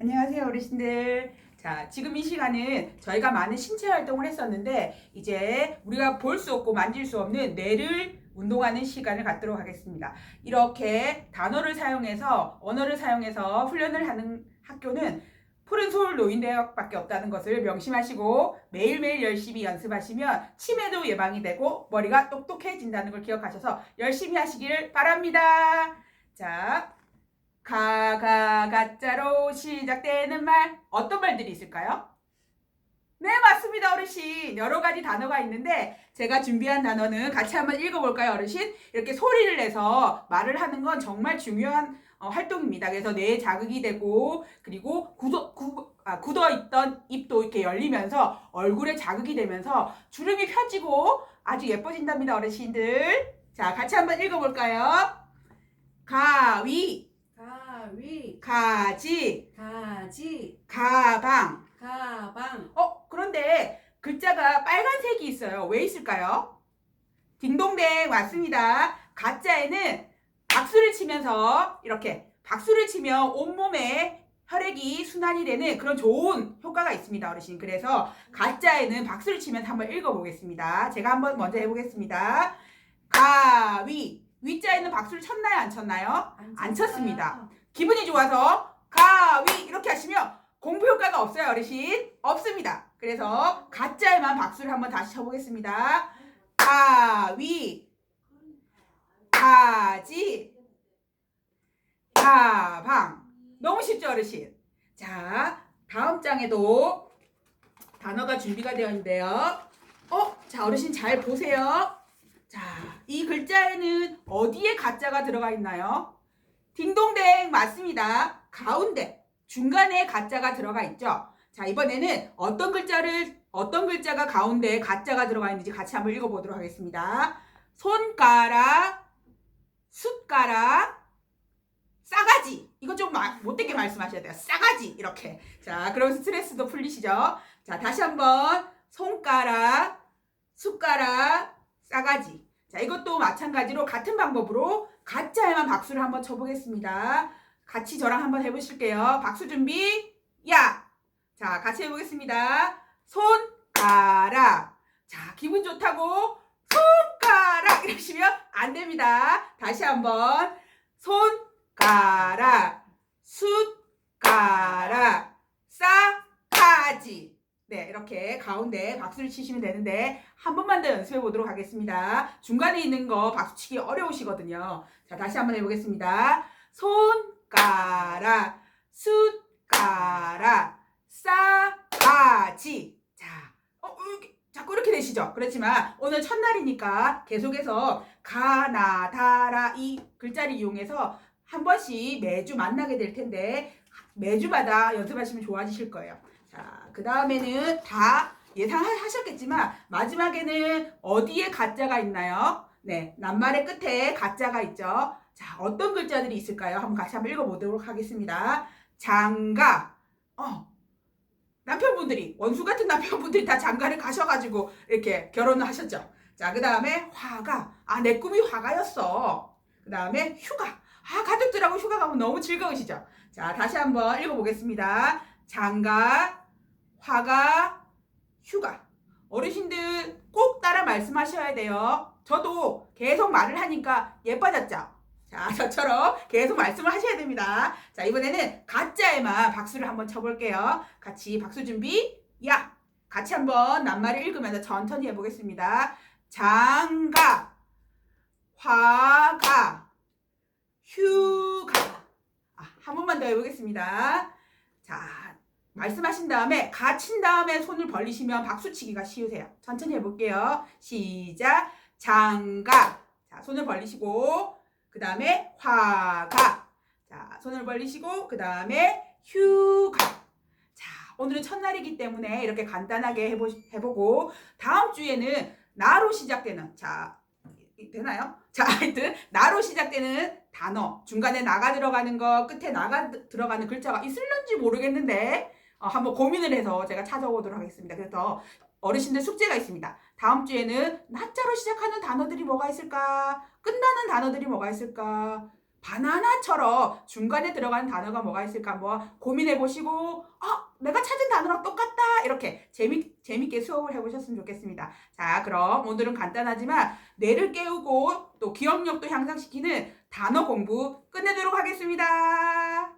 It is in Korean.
안녕하세요, 어르신들. 자, 지금 이 시간은 저희가 많은 신체 활동을 했었는데, 이제 우리가 볼 수 없고 만질 수 없는 뇌를 운동하는 시간을 갖도록 하겠습니다. 이렇게 단어를 사용해서, 언어를 사용해서 훈련을 하는 학교는 푸른 서울 노인대학밖에 없다는 것을 명심하시고 매일매일 열심히 연습하시면 치매도 예방이 되고 머리가 똑똑해진다는 걸 기억하셔서 열심히 하시길 바랍니다. 자, 가가 가짜로 시작되는 말 어떤 말들이 있을까요? 네 맞습니다 어르신 여러 가지 단어가 있는데 제가 준비한 단어는 같이 한번 읽어볼까요 어르신? 이렇게 소리를 내서 말을 하는 건 정말 중요한 어, 활동입니다 그래서 뇌에 자극이 되고 그리고 굳어, 구, 아, 굳어있던 입도 이렇게 열리면서 얼굴에 자극이 되면서 주름이 펴지고 아주 예뻐진답니다 어르신들 자 같이 한번 읽어볼까요? 가위 가위, 가지, 가지, 가방. 가방, 어, 그런데 글자가 빨간색이 있어요. 왜 있을까요? 딩동댕 맞습니다. 가짜에는 박수를 치면서 이렇게 박수를 치면 온몸에 혈액이 순환이 되는 그런 좋은 효과가 있습니다, 어르신. 그래서 가짜에는 박수를 치면서 한번 읽어보겠습니다. 제가 한번 먼저 해보겠습니다. 가위. 위자에는 박수를 쳤나요, 안 쳤나요? 안 쳤습니다. 기분이 좋아서 가위 이렇게 하시면 공부 효과가 없어요 어르신. 없습니다. 그래서 가짜에만 박수를 한번 다시 쳐보겠습니다. 가위. 가지. 가방. 너무 쉽죠 어르신? 자 다음 장에도 단어가 준비가 되어 있는데요. 어? 자 어르신 잘 보세요. 자 이 글자에는 어디에 가짜가 들어가 있나요? 딩동댕 맞습니다. 가운데 중간에 가짜가 들어가 있죠. 자 이번에는 어떤 글자를 어떤 글자가 가운데 가짜가 들어가 있는지 같이 한번 읽어보도록 하겠습니다. 손가락, 숟가락, 싸가지. 이거 좀 마- 못되게 말씀하셔야 돼요. 싸가지 이렇게. 자 그럼 스트레스도 풀리시죠. 자 다시 한번 손가락, 숟가락, 싸가지. 자 이것도 마찬가지로 같은 방법으로 가짜에만 박수를 한번 쳐보겠습니다. 같이 저랑 한번 해보실게요. 박수 준비, 야! 자, 같이 해보겠습니다. 손가락. 자, 기분 좋다고 손가락 이러시면 안 됩니다. 다시 한번 손가락, 숟가락, 싸가지. 네, 이렇게 가운데 박수를 치시면 되는데 한 번만 더 연습해 보도록 하겠습니다. 중간에 있는 거 박수 치기 어려우시거든요. 자, 다시 한번 해보겠습니다. 손가락, 숟가락, 싸가지. 자, 어, 이렇게, 자꾸 이렇게 되시죠? 그렇지만 오늘 첫날이니까 계속해서 가나 다라 이 글자를 이용해서 한 번씩 매주 만나게 될 텐데 매주마다 연습하시면 좋아지실 거예요. 자, 그 다음에는 다 예상하셨겠지만 마지막에는 어디에 가짜가 있나요? 네, 낱말의 끝에 가짜가 있죠. 자, 어떤 글자들이 있을까요? 한번 같이 한번 읽어보도록 하겠습니다. 장가. 어, 남편분들이 원수 같은 남편분들이 다 장가를 가셔가지고 이렇게 결혼을 하셨죠. 자, 그 다음에 화가. 아, 내 꿈이 화가였어. 그 다음에 휴가. 아, 가족들하고 휴가 가면 너무 즐거우시죠. 자, 다시 한번 읽어보겠습니다. 장가, 화가, 휴가. 어르신들 꼭 따라 말씀하셔야 돼요. 저도 계속 말을 하니까 예뻐졌죠? 자, 저처럼 계속 말씀을 하셔야 됩니다. 자, 이번에는 가짜에만 박수를 한번 쳐볼게요. 같이 박수 준비, 야! 같이 한번 낱말을 읽으면서 천천히 해보겠습니다. 장가, 화가, 휴가. 아, 한 번만 더 해보겠습니다. 자, 말씀하신 다음에 가친 다음에 손을 벌리시면 박수치기가 쉬우세요. 천천히 해볼게요. 시작. 장가. 자, 손을 벌리시고 그 다음에 화가. 자, 손을 벌리시고 그 다음에 휴가. 자, 오늘은 첫날이기 때문에 이렇게 간단하게 해보, 해보고 다음 주에는 나로 시작되는 자 이- 되나요? 자, 하여튼 나로 시작되는 단어 중간에 나가 들어가는 거 끝에 나가 드- 들어가는 글자가 있을런지 모르겠는데 어, 한번 고민을 해서 제가 찾아오도록 하겠습니다. 그래서 어르신들 숙제가 있습니다. 다음 주에는 나자로 시작하는 단어들이 뭐가 있을까? 끝나는 단어들이 뭐가 있을까? 바나나처럼 중간에 들어가는 단어가 뭐가 있을까 한번 고민해 보시고 아 내가 찾은 단어랑 똑같다 이렇게 재미 재밌게 수업을 해보셨으면 좋겠습니다. 자 그럼 오늘은 간단하지만 뇌를 깨우고 또 기억력도 향상시키는 단어 공부 끝내도록 하겠습니다.